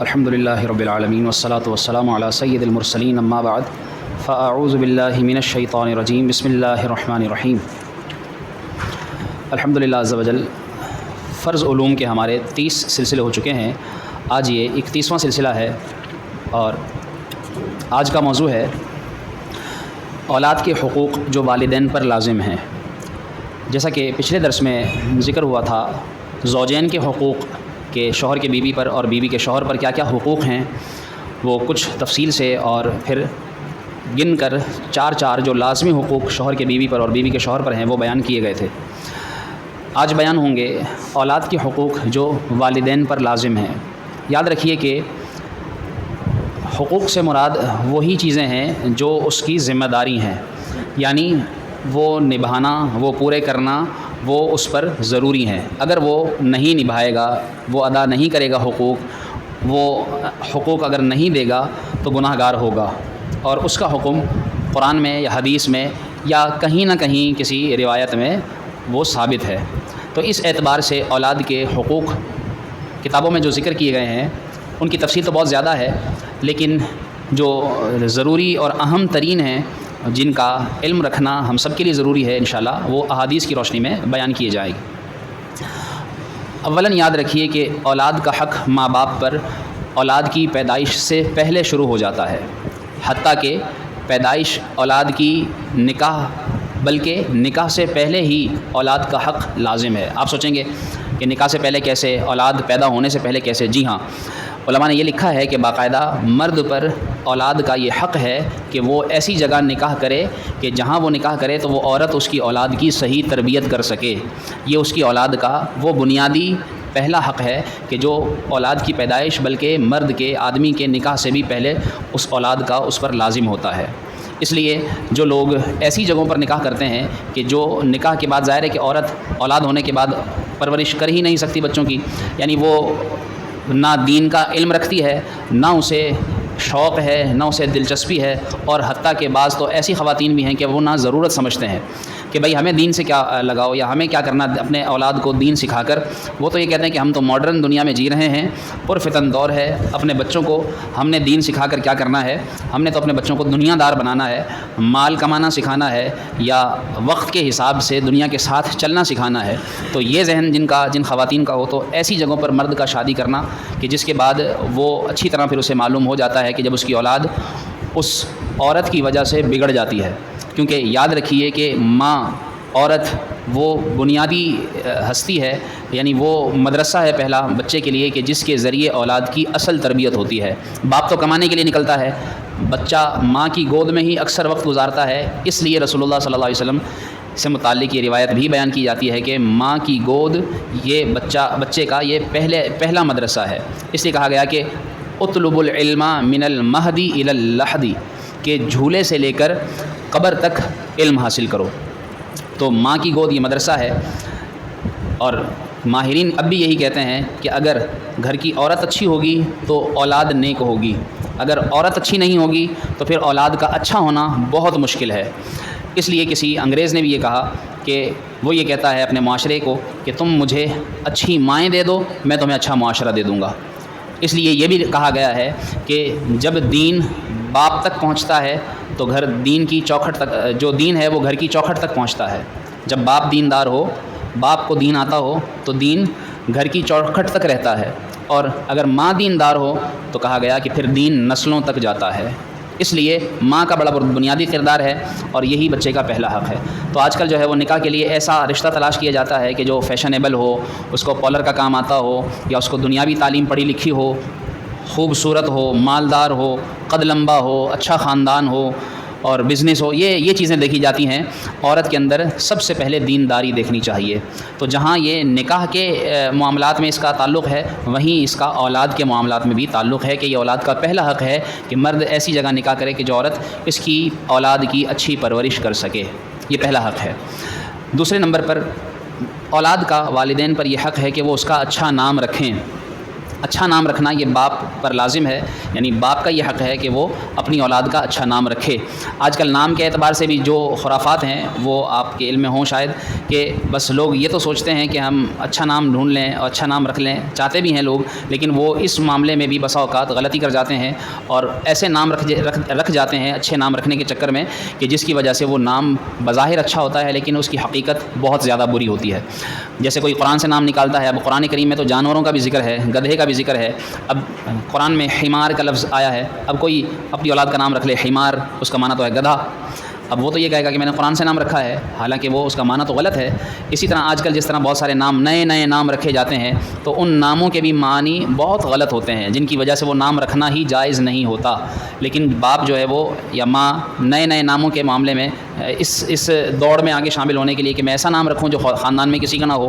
الحمد للہ رب العالمین والصلاة والسلام علی سید المرسلین، اما بعد، فاعوذ باللہ من الشیطان الرجیم، بسم اللہ الرحمن الرحیم۔ الحمد للہ عز و جل فرض علوم کے ہمارے تیس سلسلے ہو چکے ہیں۔ آج یہ اکتیسواں سلسلہ ہے اور آج کا موضوع ہے، اولاد کے حقوق جو والدین پر لازم ہیں۔ جیسا کہ پچھلے درس میں ذکر ہوا تھا، زوجین کے حقوق کہ شوہر کے بیوی پر اور بیوی کے شوہر پر کیا کیا حقوق ہیں، وہ کچھ تفصیل سے اور پھر گن کر چار چار جو لازمی حقوق شوہر کے بیوی پر اور بیوی کے شوہر پر ہیں، وہ بیان کیے گئے تھے۔ آج بیان ہوں گے اولاد کے حقوق جو والدین پر لازم ہیں۔ یاد رکھیے کہ حقوق سے مراد وہی چیزیں ہیں جو اس کی ذمہ داری ہیں یعنی وہ نبھانا، وہ پورے کرنا وہ اس پر ضروری ہیں۔ اگر وہ نہیں نبھائے گا، وہ ادا نہیں کرے گا حقوق، وہ حقوق اگر نہیں دے گا تو گناہ گار ہوگا۔ اور اس کا حکم قرآن میں یا حدیث میں یا کہیں نہ کہیں کسی روایت میں وہ ثابت ہے۔ تو اس اعتبار سے اولاد کے حقوق کتابوں میں جو ذکر کیے گئے ہیں، ان کی تفصیل تو بہت زیادہ ہے، لیکن جو ضروری اور اہم ترین ہیں جن کا علم رکھنا ہم سب کے لیے ضروری ہے انشاءاللہ، وہ احادیث کی روشنی میں بیان کیے جائے گی اولاً یاد رکھیے کہ اولاد کا حق ماں باپ پر اولاد کی پیدائش سے پہلے شروع ہو جاتا ہے، حتیٰ کہ پیدائش اولاد کی نکاح، بلکہ نکاح سے پہلے ہی اولاد کا حق لازم ہے۔ آپ سوچیں گے کہ نکاح سے پہلے کیسے، اولاد پیدا ہونے سے پہلے کیسے؟ جی ہاں۔ علماء نے یہ لکھا ہے کہ باقاعدہ مرد پر اولاد کا یہ حق ہے کہ وہ ایسی جگہ نکاح کرے کہ جہاں وہ نکاح کرے تو وہ عورت اس کی اولاد کی صحیح تربیت کر سکے۔ یہ اس کی اولاد کا وہ بنیادی پہلا حق ہے کہ جو اولاد کی پیدائش بلکہ مرد کے آدمی کے نکاح سے بھی پہلے اس اولاد کا اس پر لازم ہوتا ہے۔ اس لیے جو لوگ ایسی جگہوں پر نکاح کرتے ہیں کہ جو نکاح کے بعد ظاہر ہے کہ عورت اولاد ہونے کے بعد پرورش کر ہی نہیں سکتی بچوں کی یعنی وہ نہ دین کا علم رکھتی ہے، نہ اسے شوق ہے، نہ اسے دلچسپی ہے، اور حتیٰ کے بعض تو ایسی خواتین بھی ہیں کہ وہ نہ ضرورت سمجھتے ہیں۔ کہ بھائی ہمیں دین سے کیا لگاؤ یا ہمیں کیا کرنا اپنے اولاد کو دین سکھا کر، وہ تو یہ کہتے ہیں کہ ہم تو ماڈرن دنیا میں جی رہے ہیں، پرفتن دور ہے، اپنے بچوں کو ہم نے دین سکھا کر کیا کرنا ہے، ہم نے تو اپنے بچوں کو دنیا دار بنانا ہے، مال کمانا سکھانا ہے، یا وقت کے حساب سے دنیا کے ساتھ چلنا سکھانا ہے۔ تو یہ ذہن جن کا، جن خواتین کا ہو، تو ایسی جگہوں پر مرد کا شادی کرنا کہ جس کے بعد وہ اچھی طرح پھر اسے معلوم ہو جاتا ہے کہ جب اس کی اولاد اس عورت کی وجہ سے بگڑ جاتی ہے۔ کیونکہ یاد رکھیے کہ ماں، عورت، وہ بنیادی ہستی ہے یعنی وہ مدرسہ ہے پہلا بچے کے لیے کہ جس کے ذریعے اولاد کی اصل تربیت ہوتی ہے۔ باپ تو کمانے کے لیے نکلتا ہے، بچہ ماں کی گود میں ہی اکثر وقت گزارتا ہے، اس لیے رسول اللہ صلی اللہ علیہ وسلم سے متعلق یہ روایت بھی بیان کی جاتی ہے کہ ماں کی گود، یہ بچہ، بچے کا یہ پہلے، پہلا مدرسہ ہے۔ اس لیے کہا گیا کہ اطلب العلم من المہدی الحدی کہ جھولے سے لے کر قبر تک علم حاصل کرو۔ تو ماں کی گود یہ مدرسہ ہے۔ اور ماہرین اب بھی یہی کہتے ہیں کہ اگر گھر کی عورت اچھی ہوگی تو اولاد نیک ہوگی۔ اگر عورت اچھی نہیں ہوگی تو پھر اولاد کا اچھا ہونا بہت مشکل ہے۔ اس لیے کسی انگریز نے بھی یہ کہا کہ وہ یہ کہتا ہے اپنے معاشرے کو کہ تم مجھے اچھی مائیں دے دو، میں تمہیں اچھا معاشرہ دے دوں گا۔ اس لیے یہ بھی کہا گیا ہے کہ جب دین باپ تک پہنچتا ہے تو گھر دین کی چوکھٹ تک، جو دین ہے وہ گھر کی چوکھٹ تک پہنچتا ہے۔ جب باپ دیندار ہو، باپ کو دین آتا ہو، تو دین گھر کی چوکھٹ تک رہتا ہے۔ اور اگر ماں دیندار ہو، تو کہا گیا کہ پھر دین نسلوں تک جاتا ہے۔ اس لیے ماں کا بڑا بنیادی کردار ہے اور یہی بچے کا پہلا حق ہے۔ تو آج کل جو ہے وہ نکاح کے لیے ایسا رشتہ تلاش کیا جاتا ہے کہ جو فیشنیبل ہو، اس کو پالر کا کام آتا ہو یا اس کو دنیاوی تعلیم پڑھی لکھی ہو، خوبصورت ہو، مالدار ہو، قد لمبا ہو اچھا خاندان ہو اور بزنس ہو، یہ یہ چیزیں دیکھی جاتی ہیں۔ عورت کے اندر سب سے پہلے دینداری دیکھنی چاہیے۔ تو جہاں یہ نکاح کے معاملات میں اس کا تعلق ہے، وہیں اس کا اولاد کے معاملات میں بھی تعلق ہے کہ یہ اولاد کا پہلا حق ہے کہ مرد ایسی جگہ نکاح کرے کہ جو عورت اس کی اولاد کی اچھی پرورش کر سکے۔ یہ پہلا حق ہے۔ دوسرے نمبر پر، اولاد کا والدین پر یہ حق ہے کہ وہ اس کا اچھا نام رکھیں۔ اچھا نام رکھنا یہ باپ پر لازم ہے یعنی باپ کا یہ حق ہے کہ وہ اپنی اولاد کا اچھا نام رکھے۔ آج کل نام کے اعتبار سے بھی جو خرافات ہیں، وہ آپ کے علم میں ہوں شاید کہ بس لوگ یہ تو سوچتے ہیں کہ ہم اچھا نام ڈھونڈ لیں اور اچھا نام رکھ لیں۔ چاہتے بھی ہیں لوگ، لیکن وہ اس معاملے میں بھی بسا اوقات غلطی کر جاتے ہیں اور ایسے نام رکھ رکھ جاتے ہیں اچھے نام رکھنے کے چکر میں کہ جس کی وجہ سے وہ نام بظاہر اچھا ہوتا ہے، لیکن اس کی حقیقت بہت زیادہ بری ہوتی ہے۔ جیسے کوئی قرآن سے نام نکالتا ہے، اب قرآن کریم میں تو جانوروں کا بھی ذکر ہے، گدھے کا بھی ذکر ہے۔ اب قرآن میں حمار کا لفظ آیا ہے۔ اب کوئی اپنی اولاد کا نام رکھ لے، حمار، اس کا معنی تو ہے گدھا۔ اب وہ تو یہ کہے گا کہ میں نے قرآن سے نام رکھا ہے، حالانکہ وہ اس کا معنی تو غلط ہے۔ اسی طرح آج کل جس طرح بہت سارے نام، نئے نئے نام رکھے جاتے ہیں، تو ان ناموں کے بھی معنی بہت غلط ہوتے ہیں، جن کی وجہ سے وہ نام رکھنا ہی جائز نہیں ہوتا۔ لیکن باپ جو ہے وہ یا ماں نئے نئے ناموں کے معاملے میں، اس اس دوڑ میں آگے شامل ہونے کے لیے کہ میں ایسا نام رکھوں جو خاندان میں کسی کا نہ ہو،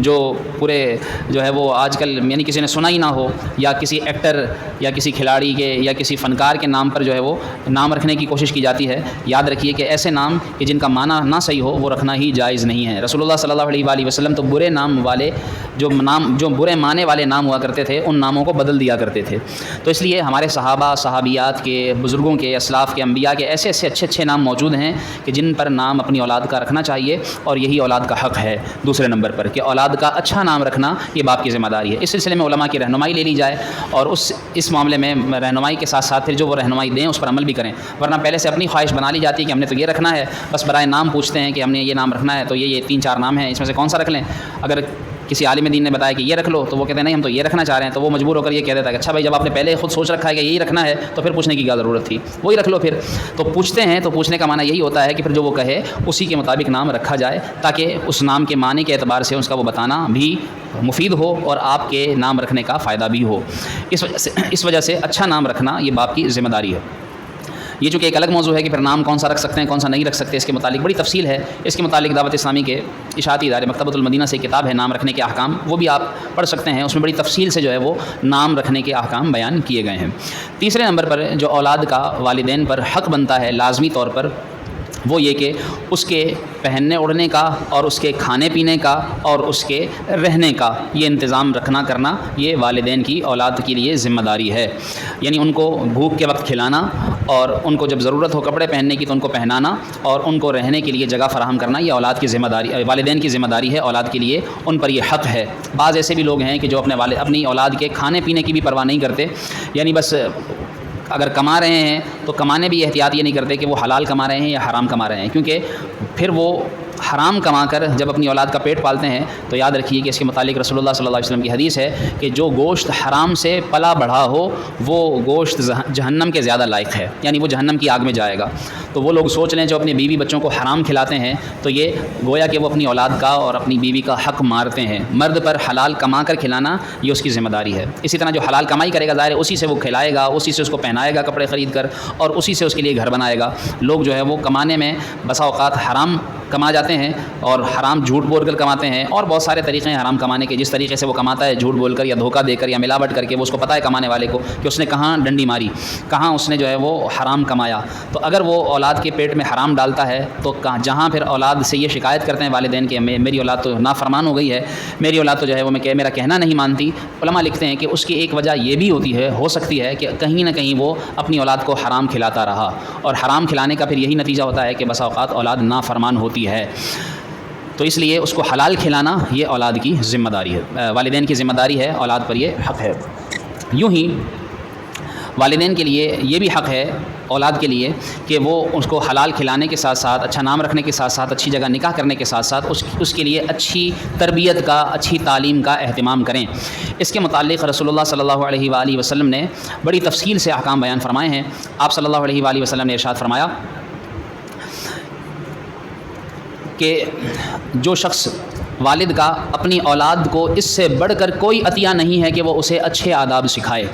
جو پورے جو ہے وہ آج کل یعنی کسی نے سنا ہی نہ ہو، یا کسی ایکٹر یا کسی کھلاڑی کے یا کسی فنکار کے نام پر جو ہے وہ نام رکھنے کی کوشش کی جاتی ہے۔ یاد رکھیے کہ ایسے نام کہ جن کا معنی نہ صحیح ہو، وہ رکھنا ہی جائز نہیں ہے۔ رسول اللہ صلی اللہ علیہ وآلہ وسلم تو برے نام والے جو نام، جو برے معنی والے نام ہوا کرتے تھے، ان ناموں کو بدل دیا کرتے تھے۔ تو اس لیے ہمارے صحابہ، صحابیات کے، بزرگوں کے، اسلاف کے، انبیاء کے ایسے ایسے اچھے اچھے نام موجود ہیں کہ جن پر نام اپنی اولاد کا رکھنا چاہیے اور یہی اولاد کا حق ہے۔ دوسرے نمبر پر کہ اولاد کا اچھا نام رکھنا یہ باپ کی ذمہ داری ہے۔ اس سلسلے میں علماء کی رہنمائی لے لی جائے اور اس اس معاملے میں رہنمائی کے ساتھ ساتھ پھر جو وہ رہنمائی دیں، اس پر عمل بھی کریں۔ ورنہ پہلے سے اپنی خواہش بنا لی جاتی ہے کہ ہم نے تو یہ رکھنا ہے۔ بس برائے نام پوچھتے ہیں کہ ہم نے یہ نام رکھنا ہے تو یہ یہ تین چار نام ہیں۔ اس میں سے کون سا رکھ لیں؟ اگر کسی عالم دین نے بتایا کہ یہ رکھ لو تو وہ کہتے ہیں، نہیں، ہم تو یہ رکھنا چاہ رہے ہیں۔ تو وہ مجبور ہو کر یہ کہہ دیتا ہے کہ اچھا بھائی، جب آپ نے پہلے خود سوچ رکھا ہے کہ یہی رکھنا ہے تو پھر پوچھنے کی کیا ضرورت تھی؟ وہی رکھ لو پھر۔ تو پوچھتے ہیں تو پوچھنے کا معنی یہی ہوتا ہے کہ پھر جو وہ کہے، اسی کے مطابق نام رکھا جائے تاکہ اس نام کے معنی کے اعتبار سے اس کا وہ بتانا بھی مفید ہو اور آپ کے نام رکھنے کا فائدہ بھی ہو۔ اس وجہ سے، اس وجہ سے اچھا نام رکھنا یہ باپ کی ذمہ داری ہے۔ یہ چونکہ ایک الگ موضوع ہے کہ پھر نام کون سا رکھ سکتے ہیں، کون سا نہیں رکھ سکتے، اس کے متعلق بڑی تفصیل ہے۔ اس کے متعلق دعوت اسلامی کے اشاعتی ادارے مکتبۃ المدینہ سے کتاب ہے نام رکھنے کے احکام، وہ بھی آپ پڑھ سکتے ہیں۔ اس میں بڑی تفصیل سے جو ہے وہ نام رکھنے کے احکام بیان کیے گئے ہیں۔ تیسرے نمبر پر جو اولاد کا والدین پر حق بنتا ہے، لازمی طور پر وہ یہ کہ اس کے پہننے اڑنے کا اور اس کے کھانے پینے کا اور اس کے رہنے کا یہ انتظام رکھنا کرنا یہ والدین کی اولاد کے لیے ذمہ داری ہے۔ یعنی ان کو بھوک کے وقت کھلانا اور ان کو جب ضرورت ہو کپڑے پہننے کی تو ان کو پہنانا اور ان کو رہنے کے لیے جگہ فراہم کرنا یہ اولاد کی ذمہ داری، والدین کی ذمہ داری ہے، اولاد کے لیے ان پر یہ حق ہے۔ بعض ایسے بھی لوگ ہیں کہ جو اپنے والد، اپنی اولاد کے کھانے پینے کی بھی پرواہ نہیں کرتے۔ یعنی بس اگر کما رہے ہیں تو کمانے بھی احتیاط یہ نہیں کرتے کہ وہ حلال کما رہے ہیں یا حرام کما رہے ہیں، کیونکہ پھر وہ حرام کما کر جب اپنی اولاد کا پیٹ پالتے ہیں، تو یاد رکھیے کہ اس کے متعلق رسول اللہ صلی اللہ علیہ وسلم کی حدیث ہے کہ جو گوشت حرام سے پلا بڑھا ہو، وہ گوشت جہنم کے زیادہ لائق ہے یعنی وہ جہنم کی آگ میں جائے گا۔ تو وہ لوگ سوچ لیں جو اپنی بیوی بچوں کو حرام کھلاتے ہیں، تو یہ گویا کہ وہ اپنی اولاد کا اور اپنی بیوی کا حق مارتے ہیں۔ مرد پر حلال کما کر کھلانا یہ اس کی ذمہ داری ہے۔ اسی طرح جو حلال کمائی کرے گا، ظاہر اسی سے وہ کھلائے گا، اسی سے اس کو پہنائے گا کپڑے خرید کر اور اسی سے اس کے لیے گھر بنائے گا۔ لوگ جو ہے وہ کمانے میں بسا اوقات حرام کما جاتے ہیں اور حرام جھوٹ بول کر کماتے ہیں اور بہت سارے طریقے ہیں حرام کمانے کے، جس طریقے سے وہ کماتا ہے جھوٹ بول کر یا دھوکہ دے کر یا ملاوٹ کر کے، وہ اس کو پتہ ہے کمانے والے کو کہ اس نے کہاں ڈنڈی ماری، کہاں اس نے جو ہے وہ حرام کمایا۔ تو اگر وہ اولاد کے پیٹ میں حرام ڈالتا ہے تو جہاں پھر اولاد سے یہ شکایت کرتے ہیں والدین کہ میری اولاد تو نافرمان ہو گئی ہے، میری اولاد تو جو ہے وہ میں کہ، میرا کہنا نہیں مانتی۔ علماء لکھتے ہیں کہ اس کی ایک وجہ یہ بھی ہوتی ہے، ہو سکتی ہے کہ کہیں نہ کہیں وہ اپنی اولاد کو حرام کھلاتا رہا۔ اور حرام کھلانے کا پھر یہی نتیجہ ہوتا ہے کہ بسا اوقات اولاد نافرمان ہوتی ہے۔ تو اس لیے اس کو حلال کھلانا یہ اولاد کی ذمہ داری ہے۔ والدین کی ذمہ داری ہے، اولاد پر یہ حق ہے۔ یوں ہی والدین کے لیے یہ بھی حق ہے، اولاد کے لیے کہ وہ اس کو حلال کھلانے کے ساتھ ساتھ اچھا نام رکھنے کے ساتھ ساتھ، اچھی جگہ نکاح کرنے کے ساتھ ساتھ اس اس کے لیے اچھی تربیت کا، اچھی تعلیم کا اہتمام کریں۔ اس کے متعلق رسول اللہ صلی اللہ علیہ وآلہ وسلم نے بڑی تفصیل سے احکام بیان فرمائے ہیں۔ آپ صلی اللہ علیہ وآلہ وسلم نے ارشاد فرمایا کہ جو شخص والد کا اپنی اولاد کو اس سے بڑھ کر کوئی عطیہ نہیں ہے کہ وہ اسے اچھے آداب سکھائے۔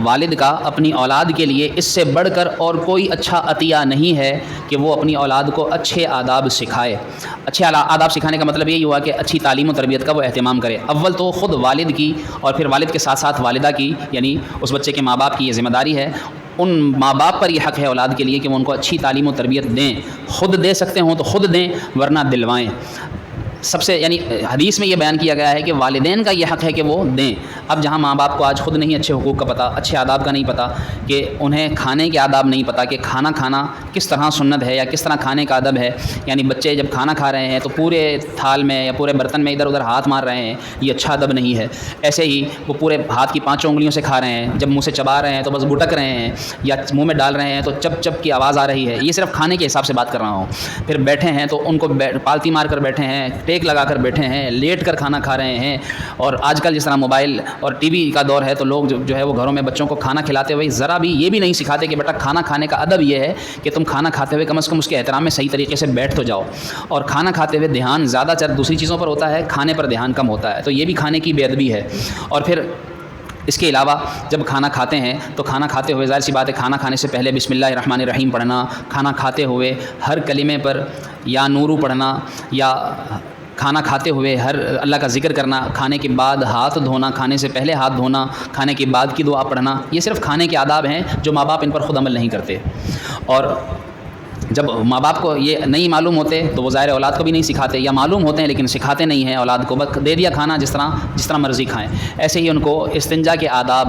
والد کا اپنی اولاد کے لیے اس سے بڑھ کر اور کوئی اچھا عطیہ نہیں ہے کہ وہ اپنی اولاد کو اچھے آداب سکھائے۔ اچھے آداب سکھانے کا مطلب یہی ہوا کہ اچھی تعلیم و تربیت کا وہ اہتمام کرے۔ اول تو خود والد کی اور پھر والد کے ساتھ ساتھ والدہ کی یعنی اس بچے کے ماں باپ کی یہ ذمہ داری ہے۔ ان ماں باپ پر یہ حق ہے اولاد کے لیے کہ وہ ان کو اچھی تعلیم و تربیت دیں، خود دے سکتے ہوں تو خود دیں، ورنہ دلوائیں۔ سب سے یعنی حدیث میں یہ بیان کیا گیا ہے کہ والدین کا یہ حق ہے کہ وہ دیں۔ اب جہاں ماں باپ کو آج خود نہیں اچھے حقوق کا پتہ، اچھے آداب کا نہیں پتہ، کہ انہیں کھانے کے آداب نہیں پتہ کہ کھانا کھانا کس طرح سنت ہے یا کس طرح کھانے کا ادب ہے۔ یعنی بچے جب کھانا کھا رہے ہیں تو پورے تھال میں یا پورے برتن میں ادھر ادھر ہاتھ مار رہے ہیں، یہ اچھا ادب نہیں ہے۔ ایسے ہی وہ پورے ہاتھ کی پانچوں انگلیوں سے کھا رہے ہیں، جب منہ سے چبا رہے ہیں تو بس گٹک رہے ہیں یا منہ میں ڈال رہے ہیں تو چپ چپ کی آواز آ رہی ہے۔ یہ صرف کھانے کے حساب سے بات کر رہا ہوں۔ پھر بیٹھے ہیں تو ان کو پالتی مار کر بیٹھے ہیں ٹیک لگا کر بیٹھے ہیں، لیٹ کر کھانا کھا رہے ہیں۔ اور آج کل جس طرح موبائل اور ٹی وی کا دور ہے تو لوگ جو ہے وہ گھروں میں بچوں کو کھانا کھلاتے ہوئے ذرا بھی یہ بھی نہیں سکھاتے کہ بیٹا کھانا کھانے کا ادب یہ ہے کہ تم کھانا کھاتے ہوئے کم از کم اس کے احترام میں صحیح طریقے سے بیٹھ تو جاؤ۔ اور کھانا کھاتے ہوئے دھیان زیادہ چر دوسری چیزوں پر ہوتا ہے، کھانے پر دھیان کم ہوتا ہے۔ تو یہ بھی کھانے کی بے ادبی ہے۔ اور پھر اس کے علاوہ جب کھانا کھاتے ہیں تو کھانا کھاتے ہوئے ظاہر سی بات ہے، کھانا کھانے سے پہلے بسم اللہ الرحمن الرحیم پڑھنا، کھانا کھاتے ہوئے ہر کلمے پر یا نورو پڑھنا یا کھانا کھاتے ہوئے ہر اللہ کا ذکر کرنا، کھانے کے بعد ہاتھ دھونا، کھانے سے پہلے ہاتھ دھونا، کھانے کے بعد کی دعا پڑھنا، یہ صرف کھانے کے آداب ہیں جو ماں باپ ان پر خود عمل نہیں کرتے۔ اور جب ماں باپ کو یہ نہیں معلوم ہوتے تو وہ ظاہر اولاد کو بھی نہیں سکھاتے، یا معلوم ہوتے ہیں لیکن سکھاتے نہیں ہیں، اولاد کو بس دے دیا کھانا جس طرح جس طرح مرضی کھائیں۔ ایسے ہی ان کو استنجا کے آداب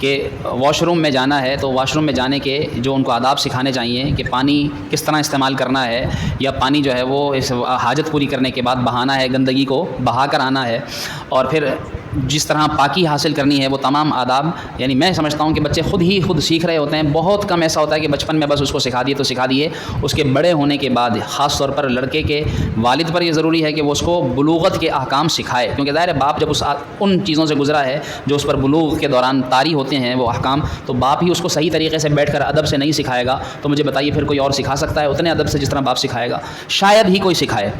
کہ واش روم میں جانا ہے تو واش روم میں جانے کے جو ان کو آداب سکھانے چاہیے کہ پانی کس طرح استعمال کرنا ہے یا پانی جو ہے وہ اس حاجت پوری کرنے کے بعد بہانا ہے، گندگی کو بہا کر آنا ہے۔ اور پھر جس طرح پاکی حاصل کرنی ہے وہ تمام آداب یعنی میں سمجھتا ہوں کہ بچے خود ہی خود سیکھ رہے ہوتے ہیں۔ بہت کم ایسا ہوتا ہے کہ بچپن میں بس اس کو سکھا دیے تو سکھا دیے۔ اس کے بڑے ہونے کے بعد، خاص طور پر لڑکے کے والد پر یہ ضروری ہے کہ وہ اس کو بلوغت کے احکام سکھائے۔ کیونکہ ظاہر ہے، باپ جب اس ان چیزوں سے گزرا ہے جو اس پر بلوغ کے دوران طاری ہوتے ہیں، وہ احکام، تو باپ ہی اس کو صحیح طریقے سے بیٹھ کر ادب سے نہیں سکھائے گا۔ تو مجھے بتائیے پھر کوئی اور سکھا سکتا ہے؟ اتنے ادب سے جس طرح باپ سکھائے گا۔ شاید ہی کوئی سکھائے۔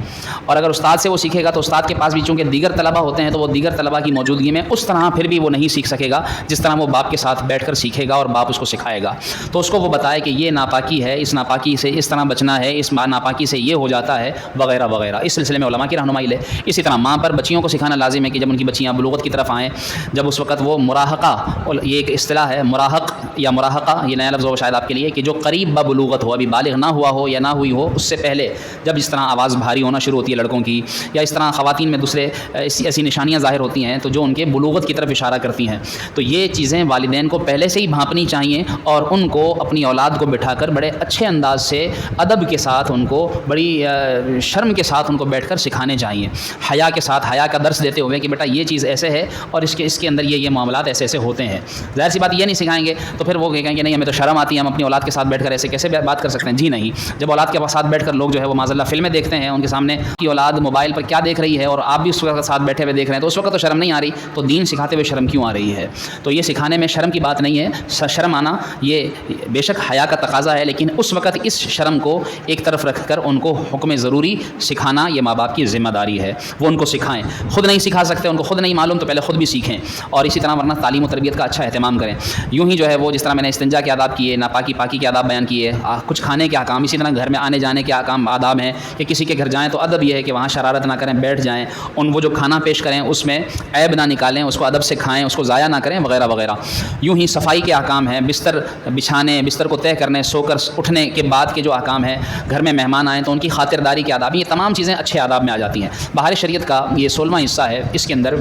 اور اگر استاد سے وہ سیکھے گا تو استاد کے پاس بھی چونکہ دیگر طلبہ ہوتے ہیں، تو وہ دیگر طلبہ کی موجودگی میں، اس طرح پھر بھی وہ نہیں سیکھ سکے گا، جس طرح وہ باپ کے ساتھ بیٹھ کر سیکھے گا اور باپ اس کو سکھائے گا۔ تو اس کو وہ بتائے کہ یہ ناپاکی ہے، اس ناپاکی سے اس طرح بچنا ہے، اس ناپاکی سے یہ ہو جاتا ہے، وغیرہ وغیرہ۔ اس سلسلے میں علماء کی رہنمائی لے اسی طرح ماں پر بچیوں کو سکھانا لازم ہے کہ جب ان کی بچیاں بلوغت کی طرف آئیں، جب اس وقت وہ مراحقہ یہ ایک اصطلاح ہے مراحق یا مراحقہ یہ نیا لفظ ہو شاید آپ کے لیے کہ جو قریب بلوغت ہو، ابھی بالغ نہ ہوا ہو یا نہ ہوئی ہو، اس سے پہلے جب اس طرح آواز بھاری ہونا شروع ہوتی ہے لڑکوں کی یا اس طرح خواتین میں دوسرے، ایسی ایسی نشانیاں ظاہر ہوتی ہیں، تو جو ان کے بلوغت کی طرف اشارہ کرتی ہیں۔ تو یہ چیزیں والدین کو پہلے سے ہی بھانپنی چاہیے اور ان کو اپنی اولاد کو بٹھا کر بڑے اچھے انداز سے ادب کے ساتھ ان کو، بڑی شرم کے ساتھ ان کو بیٹھ کر سکھانے چاہیے۔ حیا کے ساتھ حیا کا درس دیتے ہوئے کہ بیٹا یہ چیز ایسے ہے اور اس کے اس کے اندر یہ یہ معاملات ایسے ایسے ہوتے ہیں۔ ظاہر سی بات یہ نہیں سکھائیں گے، تو پھر وہ کہیں گے، نہیں، ہمیں تو شرم آتی ہے، ہم اپنی اولاد کے ساتھ بیٹھ کر ایسے کیسے بات کر سکتے ہیں؟ جی نہیں۔ جب اولاد کے ساتھ بیٹھ کر لوگ جو ہے وہ ماض اللہ فلمیں دیکھتے ہیں، ان کے سامنے کی اولاد موبائل پر کیا دیکھ رہی ہے اور آپ بھی اس وقت ساتھ بیٹھے ہوئے دیکھ رہے ہیں، تو اس وقت تو شرم نہیں آ رہی۔ تو دین سکھاتے ہوئے شرم کیوں آ رہی ہے؟ تو یہ سکھانے میں شرم کی بات نہیں ہے۔ شرم آنا یہ بے شک حیا کا تقاضا ہے، لیکن اس وقت اس شرم کو ایک طرف رکھ کر ان کو حکم ضروری سکھانا یہ ماں باپ کی ذمہ داری ہے۔ وہ ان کو سکھائیں۔ خود نہیں سکھا سکتے، ان کو خود نہیں معلوم، تو پہلے خود بھی سیکھیں۔ اور اسی طرح ورنہ تعلیم و تربیت کا اچھا اہتمام کریں۔ یوں ہی جو ہے وہ جس طرح میں نے استنجا کے آداب کیے، ناپاکی پاکی کے آداب بیان کیے کچھ کھانے کے احکام اسی طرح گھر میں آنے جانے کے احکام آداب ہیں کہ کسی کے گھر جائیں تو ادب یہ ہے کہ وہاں شرارت نہ کریں، بیٹھ جائیں، ان وہ جو کھانا پیش کریں، اس میں عیب نہ نکالیں، اس کو ادب سے کھائیں، اس کو ضائع نہ کریں، وغیرہ وغیرہ۔ یوں ہی صفائی کے احکام ہیں، بستر بچھانے، بستر کو طے کرنے، سو کر اٹھنے کے بعد کے جو احکام ہیں، گھر میں مہمان آئیں تو ان کی خاطرداری کے آداب، یہ تمام چیزیں اچھے آداب میں آ جاتی ہیں۔ باہر شریعت کا یہ سولہواں حصہ ہے، اس کے اندر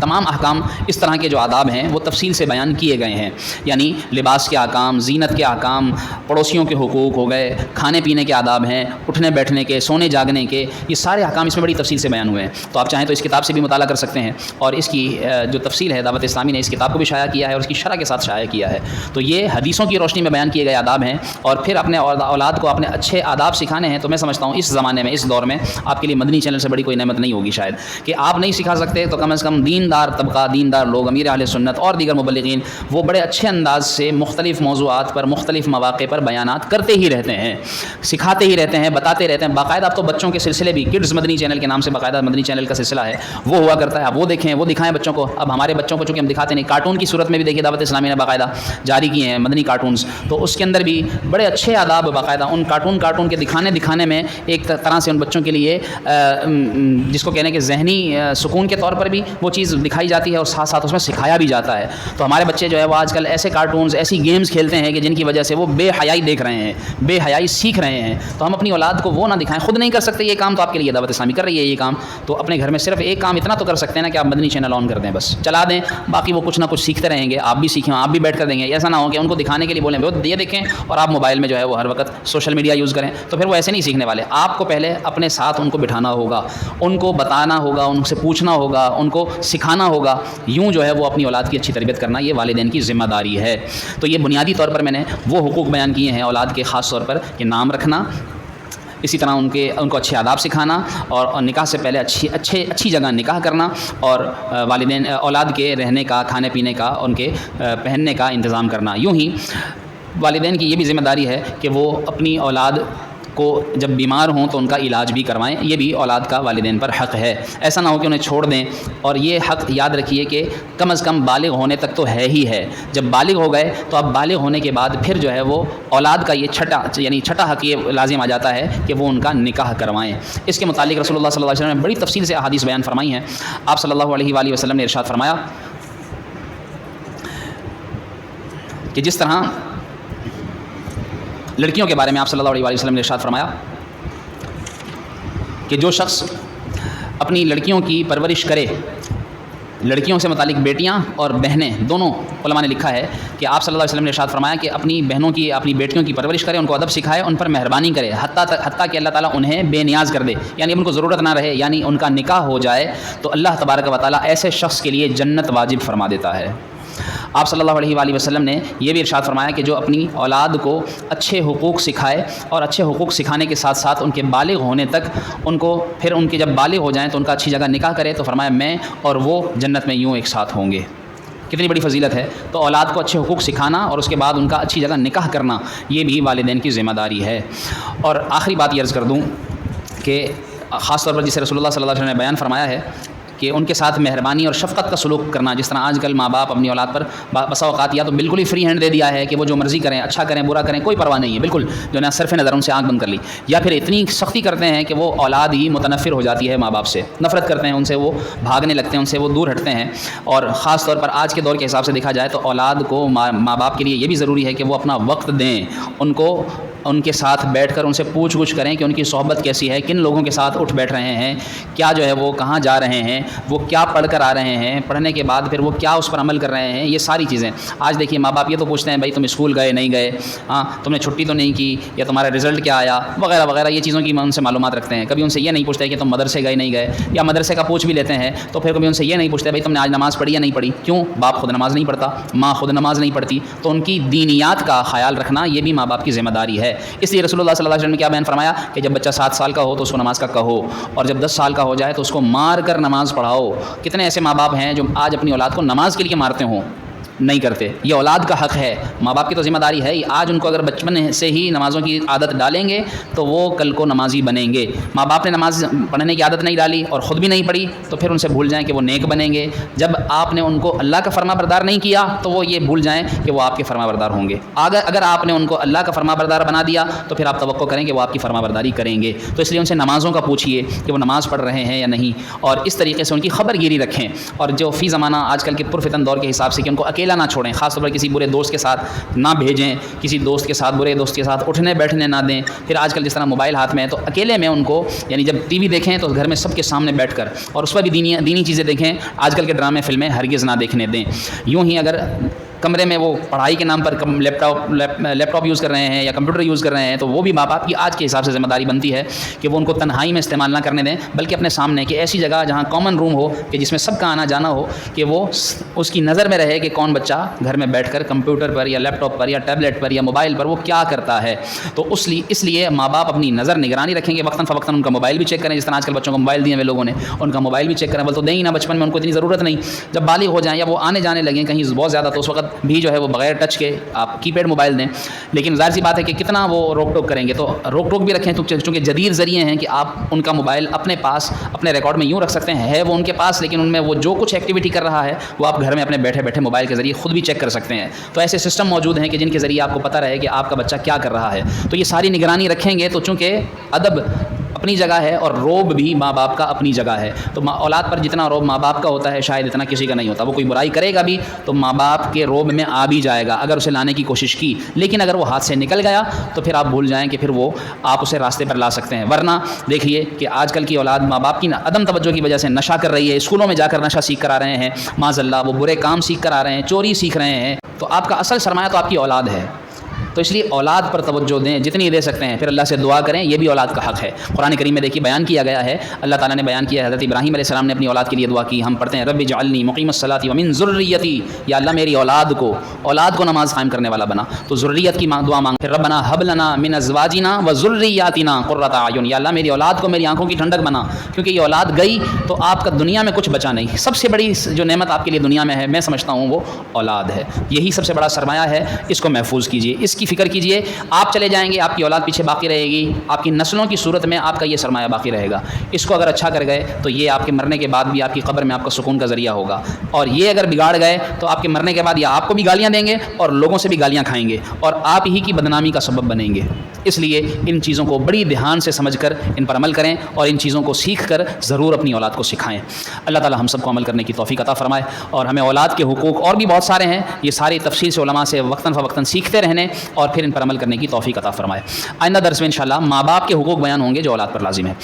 تمام احکام اس طرح کے جو آداب ہیں وہ تفصیل سے بیان کیے گئے ہیں۔ یعنی لباس کے احکام، زینت کے احکام، پڑوسیوں کے حقوق ہو گئے، کھانے پینے کے آداب ہیں، اٹھنے بیٹھنے کے، سونے جاگنے کے، یہ سارے احکام اس میں بڑی تفصیل سے بیان ہوئے ہیں۔ تو آپ چاہیں تو اس کتاب سے بھی مطالعہ کر سکتے ہیں۔ اور اس کی جو تفصیل ہے دعوت اسلامی نے اس کتاب کو بھی شائع کیا ہے اور اس کی شرح کے ساتھ شائع کیا ہے۔ تو یہ حدیثوں کی روشنی میں بیان کیے گئے آداب ہیں اور پھر اپنے اولاد کو اپنے اچھے آداب سکھانے ہیں تو میں سمجھتا ہوں اس زمانے میں، اس دور میں آپ کے لیے مدنی چینل سے بڑی کوئی نعمت نہیں ہوگی شاید۔ کہ آپ نہیں سکھا سکتے تو کم از کم دیندار طبقہ، دیندار لوگ، امیر اہل سنت اور دیگر مبلغین وہ بڑے اچھے انداز سے مختلف موضوعات پر، مختلف مواقع پر بیانات کرتے ہی رہتے ہیں، سکھاتے ہی رہتے ہیں، بتاتے رہتے ہیں۔ باقاعدہ اب تو بچوں کے سلسلے بھی کڈز مدنی چینل کے نام سے باقاعدہ مدنی چینل کا سلسلہ ہے۔ وہ ہوا کرتا ہے، اب وہ دیکھیں، وہ دکھائیں بچوں کو۔ اب ہمارے بچوں کو چونکہ ہم دکھاتے نہیں کارٹون کی صورت میں بھی دیکھیے، دعوت اسلامی نے باقاعدہ جاری کیے ہیں مدنی کارٹونس تو اس کے اندر بھی بڑے اچھے آداب باقاعدہ ان کارٹون کارٹون کے دکھانے دکھانے میں ایک طرح سے ان بچوں کے لیے جس کو کہنے کے ذہنی سکون کے طور پر بھی وہ چیز دکھائی جاتی ہے اور ساتھ ساتھ اس میں سکھایا بھی جاتا ہے۔ تو ہمارے بچے جو ہے وہ آج کل ایسے کارٹونز ایسی گیمز کھیلتے ہیں کہ جن کی وجہ سے وہ بے حیائی دیکھ رہے ہیں، بے حیائی سیکھ رہے ہیں۔ تو ہم اپنی اولاد کو وہ نہ دکھائیں۔ خود نہیں کر سکتے یہ کام، تو آپ کے لیے دعوت اسلامی کر رہی ہے یہ کام۔ تو اپنے گھر میں صرف ایک کام اتنا تو کر سکتے ہیں نا کہ آپ مدنی چینل آن کر دیں بس۔ چلا دیں۔ باقی وہ کچھ نہ کچھ سیکھتے رہیں گے۔ آپ بھی سیکھیں، آپ بھی بیٹھ کر دیں گے۔ ایسا نہ ہو کہ ان کو دکھانے کے لیے بولیں وہ یہ دیکھیں اور آپ موبائل میں جو ہے وہ ہر وقت سوشل میڈیا یوز کریں۔ تو پھر وہ ایسے نہیں سیکھنے والے۔ آپ کو پہلے اپنے ساتھ ان کو بٹھانا ہوگا، ان کو بتانا ہوگا، ان سے پوچھنا ہوگا، ان کو سکھانا ہوگا، یوں جو ہے وہ اپنی اولاد کی اچھی تربیت کرنا یہ والدین کی ذمہ داری ہے۔ تو یہ بنیادی طور پر میں نے وہ حقوق بیان کیے ہیں اولاد کے، خاص طور پر کہ نام رکھنا، اسی طرح ان کے، ان کو اچھے آداب سکھانا اور نکاح سے پہلے اچھی، اچھے، اچھی جگہ نکاح کرنا اور والدین، اولاد کے رہنے کا، کھانے پینے کا، ان کے پہننے کا انتظام کرنا۔ یوں ہی والدین کی یہ بھی ذمہ داری ہے کہ وہ اپنی اولاد کو جب بیمار ہوں تو ان کا علاج بھی کروائیں، یہ بھی اولاد کا والدین پر حق ہے۔ ایسا نہ ہو کہ انہیں چھوڑ دیں۔ اور یہ حق یاد رکھیے کہ کم از کم بالغ ہونے تک تو ہے ہی ہے۔ جب بالغ ہو گئے تو اب بالغ ہونے کے بعد پھر جو ہے وہ اولاد کا یہ چھٹا یعنی چھٹا حق یہ لازم آ جاتا ہے کہ وہ ان کا نکاح کروائیں۔ اس کے متعلق رسول اللہ صلی اللہ علیہ وسلم نے بڑی تفصیل سے احادیث بیان فرمائی ہیں۔ آپ صلی اللہ علیہ وآلہ وسلم نے ارشاد فرمایا کہ جس طرح لڑکیوں کے بارے میں آپ صلی اللہ علیہ وسلم نے ارشاد فرمایا کہ جو شخص اپنی لڑکیوں کی پرورش کرے، لڑکیوں سے متعلق بیٹیاں اور بہنیں، دونوں علماء نے لکھا ہے کہ آپ صلی اللہ علیہ وسلم نے ارشاد فرمایا کہ اپنی بہنوں کی، اپنی بیٹیوں کی پرورش کرے، ان کو ادب سکھائے، ان پر مہربانی کرے، حتیٰ حتیٰ کہ اللہ تعالیٰ انہیں بے نیاز کر دے۔ یعنی ان کو ضرورت نہ رہے یعنی ان کا نکاح ہو جائے تو اللہ تبارک و تعالیٰ ایسے شخص کے لیے جنت واجب فرما دیتا ہے۔ آپ صلی اللہ علیہ وآلہ وسلم نے یہ بھی ارشاد فرمایا کہ جو اپنی اولاد کو اچھے حقوق سکھائے اور اچھے حقوق سکھانے کے ساتھ ساتھ ان کے بالغ ہونے تک ان کو پھر ان کے جب بالغ ہو جائیں تو ان کا اچھی جگہ نکاح کرے تو فرمایا میں اور وہ جنت میں یوں ایک ساتھ ہوں گے۔ کتنی بڑی فضیلت ہے۔ تو اولاد کو اچھے حقوق سکھانا اور اس کے بعد ان کا اچھی جگہ نکاح کرنا یہ بھی والدین کی ذمہ داری ہے۔ اور آخری بات یہ عرض کر دوں کہ خاص طور پر جسے رسول اللہ صلی اللہ علیہ وسلم نے بیان فرمایا ہے کہ ان کے ساتھ مہربانی اور شفقت کا سلوک کرنا، جس طرح آج کل ماں باپ اپنی اولاد پر بسا اوقات یا تو بالکل ہی فری ہینڈ دے دیا ہے کہ وہ جو مرضی کریں اچھا کریں، برا کریں، کوئی پرواہ نہیں ہے، بالکل جو نا صرف نظر ان سے آنکھ بند کر لی۔ یا پھر اتنی سختی کرتے ہیں کہ وہ اولاد ہی متنفر ہو جاتی ہے ماں باپ سے۔ نفرت کرتے ہیں، ان سے وہ بھاگنے لگتے ہیں، ان سے وہ دور ہٹتے ہیں۔ اور خاص طور پر آج کے دور کے حساب سے دیکھا جائے تو اولاد کو ماں باپ کے لیے یہ بھی ضروری ہے کہ وہ اپنا وقت دیں۔ ان کو ان کے ساتھ بیٹھ کر ان سے پوچھ گچھ کریں کہ ان کی صحبت کیسی ہے، کن لوگوں کے ساتھ اٹھ بیٹھ رہے ہیں، کیا جو ہے وہ کہاں جا رہے ہیں، وہ کیا پڑھ کر آ رہے ہیں، پڑھنے کے بعد پھر وہ کیا اس پر عمل کر رہے ہیں، یہ ساری چیزیں۔ آج دیکھیے ماں باپ یہ تو پوچھتے ہیں، بھائی تم اسکول گئے، نہیں گئے؟ ہاں تم نے چھٹی تو نہیں کی یا تمہارا رزلٹ کیا آیا؟ وغیرہ وغیرہ، یہ چیزوں کی ان سے معلومات رکھتے ہیں۔ کبھی ان سے یہ نہیں پوچھتے کہ تم مدرسے گئے، نہیں گئے یا مدرسے کا پوچھ بھی لیتے ہیں تو پھر کبھی ان سے یہ نہیں پوچھتے، بھائی تم نے آج نماز پڑھی یا نہیں پڑھی؟ کیوں؟ باپ خود نماز نہیں پڑھتا، ماں خود نماز نہیں پڑھتی۔ تو ان کی دینیات کا خیال رکھنا یہ بھی ماں باپ کی ذمہ داری ہے۔ اس لیے رسول اللہ اللہ صلی اللہ علیہ وسلم نے کیا بیان فرمایا کہ جب بچہ سات سال کا ہو تو اس کو نماز کا کہو اور جب دس سال کا ہو جائے تو اس کو مار کر نماز پڑھاؤ۔ کتنے ایسے ماں باپ ہیں جو آج اپنی اولاد کو نماز کے لیے مارتے ہوں۔ نہیں کرتے۔ یہ اولاد کا حق ہے۔ ماں باپ کی تو ذمہ داری ہے۔ آج ان کو اگر بچپن سے ہی نمازوں کی عادت ڈالیں گے تو وہ کل کو نمازی بنیں گے۔ ماں باپ نے نماز پڑھنے کی عادت نہیں ڈالی اور خود بھی نہیں پڑھی تو پھر ان سے بھول جائیں کہ وہ نیک بنیں گے۔ جب آپ نے ان کو اللہ کا فرما بردار نہیں کیا تو وہ یہ بھول جائیں کہ وہ آپ کے فرما بردار ہوں گے۔ اگر اگر آپ نے ان کو اللہ کا فرما بردار بنا دیا تو پھر آپ توقع کریں کہ وہ آپ کی فرما برداری کریں گے۔ تو اس لیے ان سے نمازوں کا پوچھیے کہ وہ نماز پڑھ رہے ہیں یا نہیں۔ اور اس طریقے سے ان کی خبر گیری رکھیں۔ اور جو فی زمانہ آج کل کے پرفتن دور کے حساب سے کہ ان کو اکیلے اکیلا نہ چھوڑیں، خاص طور پر کسی برے دوست کے ساتھ نہ بھیجیں، کسی دوست کے ساتھ برے دوست کے ساتھ اٹھنے بیٹھنے نہ دیں۔ پھر آج کل جس طرح موبائل ہاتھ میں ہے، تو اکیلے میں ان کو یعنی جب ٹی وی دیکھیں تو گھر میں سب کے سامنے بیٹھ کر اور اس پر بھی دینی دینی چیزیں دیکھیں۔ آج کل کے ڈرامے، فلمیں ہرگز نہ دیکھنے دیں۔ یوں ہی اگر کمرے میں وہ پڑھائی کے نام پر laptop laptop use کر رہے ہیں یا کمپیوٹر یوز کر رہے ہیں، تو وہ بھی ماں باپ کی آج کے حساب سے ذمہ داری بنتی ہے کہ وہ ان کو تنہائی میں استعمال نہ کرنے دیں، بلکہ اپنے سامنے کہ ایسی جگہ جہاں کامن روم ہو کہ جس میں سب کا آنا جانا ہو کہ وہ اس کی نظر میں رہے کہ کون بچہ گھر میں بیٹھ کر کمپیوٹر پر یا لیپ ٹاپ پر یا ٹیبلیٹ پر یا موبائل پر وہ کیا کرتا ہے۔ تو اس لیے اس لیے ماں باپ اپنی نظر نگرانی رکھیں گے وقتاً فوقتاً ان کا موبائل بھی چیک کریں، جس طرح آج کل بچوں کو موبائل دیے ہوئے لوگوں نے، ان کا موبائل بھی چیک کریں، بول تو دیں ہی نہ بچپن میں ان کو اتنی ضرورت نہیں۔ جب بالغ ہو جائیں یا وہ آنے جانے لگیں کہیں بہت زیادہ، تو اس وقت بھی جو ہے وہ بغیر ٹچ کے آپ کی پیڈ موبائل دیں۔ لیکن ظاہر سی بات ہے کہ کتنا وہ روک ٹوک کریں گے۔ تو روک ٹوک بھی رکھیں تو چونکہ جدید ذریعے ہیں کہ آپ ان کا موبائل اپنے پاس، اپنے ریکارڈ میں یوں رکھ سکتے ہیں۔ ہے وہ ان کے پاس، لیکن ان میں وہ جو کچھ ایکٹیویٹی کر رہا ہے، وہ آپ گھر میں اپنے بیٹھے بیٹھے موبائل کے ذریعے خود بھی چیک کر سکتے ہیں۔ تو ایسے سسٹم موجود ہیں کہ جن کے ذریعے آپ کو پتہ رہے کہ آپ کا بچہ کیا کر رہا ہے۔ تو یہ ساری نگرانی رکھیں گے تو چونکہ ادب اپنی جگہ ہے اور روب بھی ماں باپ کا اپنی جگہ ہے۔ تو اولاد پر جتنا روب ماں باپ کا ہوتا ہے، شاید اتنا کسی کا نہیں ہوتا۔ وہ کوئی برائی کرے گا بھی تو ماں باپ کے روب میں آ بھی جائے گا۔ اگر اسے لانے کی کوشش کی، لیکن اگر وہ ہاتھ سے نکل گیا تو پھر آپ بھول جائیں کہ پھر وہ آپ اسے راستے پر لا سکتے ہیں۔ ورنہ دیکھیے کہ آج کل کی اولاد ماں باپ کی عدم توجہ کی وجہ سے نشہ کر رہی ہے، اسکولوں میں جا کر نشہ سیکھ کر آ رہے ہیں۔ معذ اللہ، وہ برے کام سیکھ کر آ رہے ہیں، چوری سیکھ رہے ہیں۔ تو آپ کا اصل سرمایہ تو آپ کی اولاد ہے۔ تو اس لیے اولاد پر توجہ دیں، جتنی دے سکتے ہیں، پھر اللہ سے دعا کریں، یہ بھی اولاد کا حق ہے۔ قرآن کریم میں دیکھیے بیان کیا گیا ہے۔ اللہ تعالیٰ نے بیان کیا حضرت ابراہیم علیہ السلام نے اپنی اولاد کے لیے دعا کی۔ ہم پڑھتے ہیں، رب جعلنی مقیم الصلاۃ ومن ذریتی۔ یا اللہ میری اولاد کو اولاد کو نماز قائم کرنے والا بنا۔ تو ضروریت کی دعا مانگ، پھر ربنا حب لنا من ازواجنا و ذریاتنا قرۃ اعین۔ یا اللہ میری اولاد کو میری آنکھوں کی ٹھنڈک بنا۔ کیونکہ یہ اولاد گئی تو آپ کا دنیا میں کچھ بچا نہیں۔ سب سے بڑی جو نعمت آپ کے لیے دنیا میں ہے، میں سمجھتا ہوں وہ اولاد ہے۔ یہی سب سے بڑا سرمایہ ہے۔ اس کو محفوظ کیجیے اس کی فکر کیجیے آپ چلے جائیں گے، آپ کی اولاد پیچھے باقی رہے گی، آپ کی نسلوں کی صورت میں آپ کا یہ سرمایہ باقی رہے گا۔ اس کو اگر اچھا کر گئے، تو یہ آپ کے مرنے کے بعد بھی آپ کی قبر میں آپ کا سکون کا ذریعہ ہوگا۔ اور یہ اگر بگاڑ گئے، تو آپ کے مرنے کے بعد یہ آپ کو بھی گالیاں دیں گے اور لوگوں سے بھی گالیاں کھائیں گے اور آپ ہی کی بدنامی کا سبب بنیں گے۔ اس لیے ان چیزوں کو بڑی دھیان سے سمجھ کر ان پر عمل کریں اور ان چیزوں کو سیکھ کر ضرور اپنی اولاد کو سکھائیں۔ اللہ تعالی ہم سب کو عمل کرنے کی توفیق عطا فرمائے اور ہمیں اولاد کے حقوق اور بھی بہت سارے ہیں۔ یہ ساری تفصیل سے علماء سے وقتاً فوقتاً سیکھتے رہنے۔ اور پھر ان پر عمل کرنے کی توفیق عطا فرمائے۔ آئندہ درس میں انشاءاللہ ماں باپ کے حقوق بیان ہوں گے جو اولاد پر لازم ہے۔